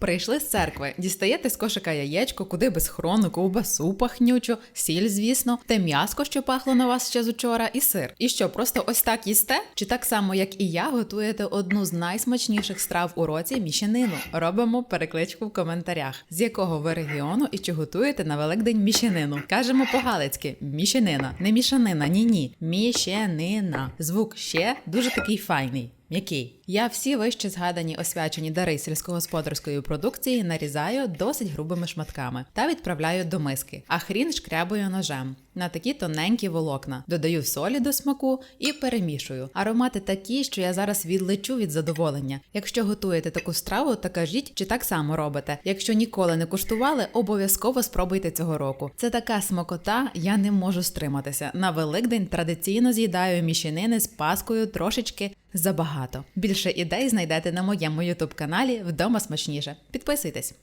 Прийшли з церкви, дістаєте з кошика яєчко, куди без хрону, ковбасу пахнючу, сіль, звісно, те м'яско, що пахло на вас ще з учора, і сир. І що, просто ось так їсте? Чи так само, як і я, готуєте одну з найсмачніших страв у році міщанину? Робимо перекличку в коментарях, з якого ви регіону і чи готуєте на Великдень міщанину. Кажемо по-галицьки міщанина, не мішанина, ні ні. Міщанина. Звук ще дуже такий файний. М'який. Я всі вище згадані освячені дари сільськогосподарської продукції нарізаю досить грубими шматками та відправляю до миски, а хрін шкрябую ножем на такі тоненькі волокна. Додаю солі до смаку і перемішую. Аромати такі, що я зараз відлечу від задоволення. Якщо готуєте таку страву, то кажіть, чи так само робите. Якщо ніколи не куштували, обов'язково спробуйте цього року. Це така смакота, я не можу стриматися. На Великдень традиційно з'їдаю міщинини з паскою трошечки забагато. Більше ідей знайдете на моєму ютуб каналі Вдома смачніше. Підписуйтесь.